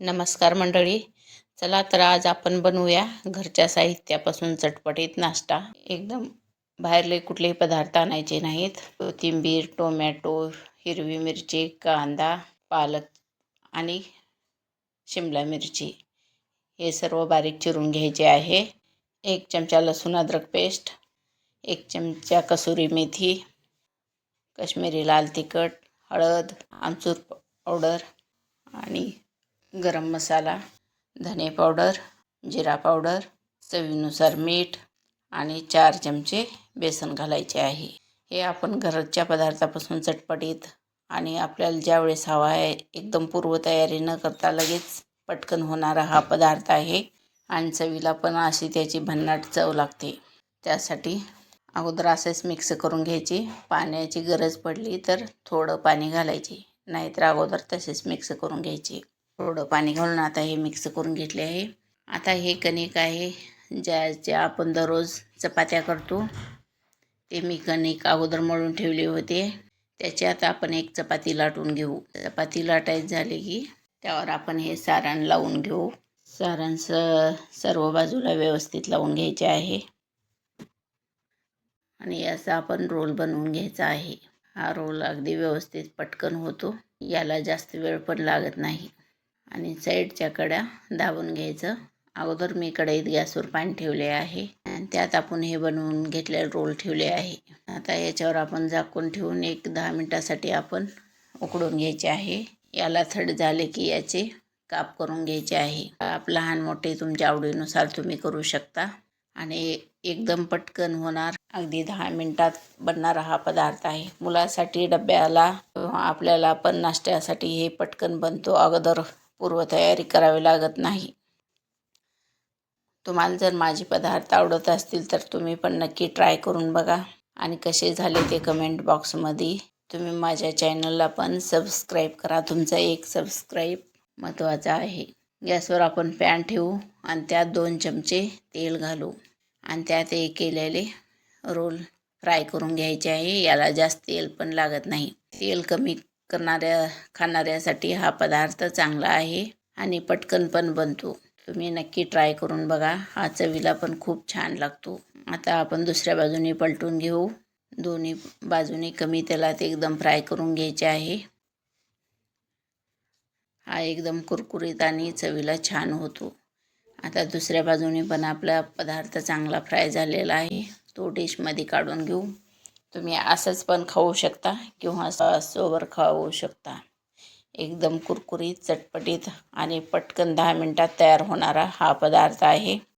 नमस्कार मंडळी. चला तर आज आपण बनवूया घरच्या साहित्यापासून चटपटीत नाश्ता. एकदम बाहेरले कुठलेही पदार्थ आणायचे नाहीत. कोथिंबीर टोमॅटो हिरवी मिरची कांदा पालक आणि शिमला मिरची. हे सर्व बारीक चिरून घ्यायचे आहे. एक चमचा लसूण अद्रक पेस्ट एक चमचा कसुरी मेथी काश्मीरी लाल तिखट हळद आमचूर पावडर आणि गरम मसाला धने पावडर जिरा पावडर चवीनुसार मीठ आणि चार चमचे बेसन घालायचे आहे. हे आपण घरच्या पदार्थापासून चटपटीत आणि आपल्याला ज्यावेळेस हवा आहे एकदम पूर्वतयारी न करता लगेच पटकन होणारा हा पदार्थ आहे आणि चवीला पण अशी त्याची भन्नाट चव लागते. त्यासाठी अगोदर असेच मिक्स करून घ्यायची. पाण्याची गरज पडली तर थोडं पाणी घालायचे नाहीतर अगोदर तसेच मिक्स करून घ्यायचे. थोडं पाणी घालून आता हे मिक्स करून घेतले आहे. आता हे कणिक आहे ज्याच्या आपण दररोज चपात्या करतो. ते मी कणिक अगोदर मळून ठेवले होते. त्याच्यात आपण एक चपाती लाटून घेऊ. चपाती लाटायची झाली की त्यावर आपण हे सारण लावून घेऊ. सारण स सर्व बाजूला व्यवस्थित लावून घ्यायचे आहे. आणि याचा आपण रोल बनवून घ्यायचा आहे. हा रोल अगदी व्यवस्थित पटकन होतो. याला जास्त वेळ पण लागत नाही. आणि साईडच्या कड्या दाबून घ्यायचं. अगोदर मी कढईत गॅसवर पाणी ठेवले आहे. आणि त्यात आपण हे बनवून घेतलेले रोल ठेवले आहे. आता याच्यावर आपण झाकून ठेवून एक दहा मिनटासाठी आपण उकडून घ्यायचे आहे. याला थंड झाले की याचे काप करून घ्यायचे आहे. काप लहान मोठे तुमच्या आवडीनुसार तुम्ही करू शकता. आणि एकदम पटकन होणार. अगदी दहा मिनटात बनणारा हा पदार्थ आहे. मुलासाठी डब्याला आपल्याला पण नाश्त्यासाठी हे पटकन बनतो अगोदर. पूर्वतयारी करावी लागत नाही. तुम्हाला जर माझे पदार्थ आवडत असतील तर तुम्ही पण नक्की ट्राय करून बघा. आणि कसे झाले ते कमेंट बॉक्समध्ये तुम्ही माझ्या चॅनलला पण सबस्क्राईब करा. तुमचा एक सबस्क्राईब महत्त्वाचा आहे. गॅसवर आपण पॅन ठेवू आणि त्यात दोन चमचे तेल घालू. आणि त्यात हे केलेले रोल फ्राय करून घ्यायचे आहे. याला जास्त तेल पण लागत नाही. तेल कमी करणाऱ्या खाणाऱ्यासाठी हा पदार्थ चांगला आहे आणि पटकन पण बनतो. तुम्ही नक्की ट्राय करून बघा. हा चवीला पण खूप छान लागतो. आता आपण दुसऱ्या बाजूने पलटून घेऊ. दोन्ही बाजूने कमी तेलात एकदम फ्राय करून घ्यायचे आहे. हा एकदम कुरकुरीत आणि चवीला छान होतो. आता दुसऱ्या बाजूने पण आपला पदार्थ चांगला फ्राय झालेला आहे. तो डिशमध्ये काढून घेऊ. तुम्ही असंच पण खाऊ शकता किंवा सोबर खाऊ शकता. एकदम कुरकुरीत चटपटीत आणि पटकन दहा मिनटात तयार होणारा हा पदार्थ आहे.